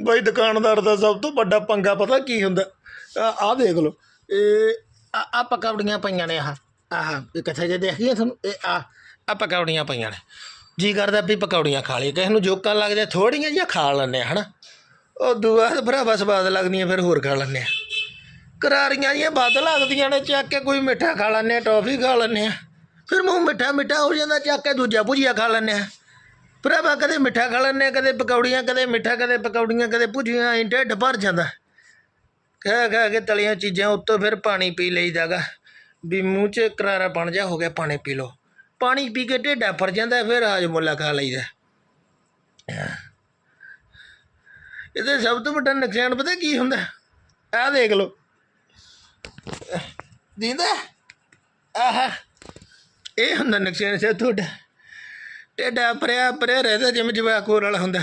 ਬਾਈ ਦੁਕਾਨਦਾਰ ਦਾ ਸਭ ਤੋਂ ਵੱਡਾ ਪੰਗਾ ਪਤਾ ਕੀ ਹੁੰਦਾ? ਆ ਆਹ ਦੇਖ ਲਓ, ਇਹ ਆ ਆ ਪਕੌੜੀਆਂ ਪਈਆਂ ਨੇ ਆਹ ਆਹ, ਇਹ ਕਿੱਥੇ ਜੇ ਦੇਖੀਏ ਤੁਹਾਨੂੰ, ਇਹ ਆ ਆ ਪਕੌੜੀਆਂ ਪਈਆਂ ਨੇ। ਜੀ ਕਰਦਾ ਵੀ ਪਕੌੜੀਆਂ ਖਾ ਲਈਏ, ਕਿਸੇ ਨੂੰ ਜੋਕਾਂ ਲੱਗਦੇ ਥੋੜੀਆਂ ਜਿਹੀਆਂ ਖਾ ਲੈਂਦੇ ਆ, ਹਨਾ? ਉਹ ਦੁਆ ਤਾਂ ਭਰਾਵਾ ਸਵਾਦ ਲੱਗਦੀਆਂ, ਫਿਰ ਹੋਰ ਖਾ ਲੈਂਦੇ ਆ। ਕਰਾਰੀਆਂ ਜਿਹੀਆਂ ਵੱਧ ਲੱਗਦੀਆਂ ਨੇ, ਚੱਕ ਕੇ ਕੋਈ ਮਿੱਠਾ ਖਾ ਲੈਂਦੇ ਆ, ਟੌਫੀ ਖਾ ਲੈਂਦੇ ਆ। ਫਿਰ ਮੂੰਹ ਮਿੱਠਾ ਮਿੱਠਾ ਹੋ ਜਾਂਦਾ, ਚੱਕ ਕੇ ਦੂਜਾ ਭੁਜੀਆ ਖਾ ਲੈਂਦੇ ਆ। ਭਰਾਵਾ ਕਦੇ ਮਿੱਠਾ ਖਾ ਲੈਂਦੇ ਆ, ਕਦੇ ਪਕੌੜੀਆਂ, ਕਦੇ ਮਿੱਠਾ, ਕਦੇ ਪਕੌੜੀਆਂ, ਕਦੇ ਭੁਜੀਆਂ, ਐਂ ਢਿੱਡ ਭਰ ਜਾਂਦਾ। ਕਹਿ ਕਹਿ ਕੇ ਤਲੀਆਂ ਚੀਜ਼ਾਂ ਉੱਤੋਂ ਫਿਰ ਪਾਣੀ ਪੀ ਲਈਦਾਗਾ ਵੀ ਮੂੰਹ 'ਚ ਕਰਾਰਾ ਬਣ ਜਾ, ਹੋ ਗਿਆ, ਪਾਣੀ ਪੀ ਲਓ। ਪਾਣੀ ਪੀ ਕੇ ਢਿੱਡਾ ਭਰ ਜਾਂਦਾ, ਫਿਰ ਹਾਜਮੁੱਲਾ ਖਾ ਲਈਦਾ। ਇਹਦੇ ਸਭ ਤੋਂ ਵੱਡਾ ਨੁਕਸਾਨ ਪਤਾ ਕੀ ਹੁੰਦਾ? ਆਹ ਦੇਖ ਲਓ। ਦਿੰਦਾ? ਆਹ। ਇਹ ਹੁੰਦਾ ਨੁਕਸਾਨ ਸਭ ਤੋਂ ਵੱਡਾ ਟੇਡਾ ਪਰਿਆ ਪਰਿਆ ਰਹਿੰਦਾ ਜਿਵੇਂ ਜਵਾਕੂਰ ਵਾਲਾ ਹੁੰਦਾ।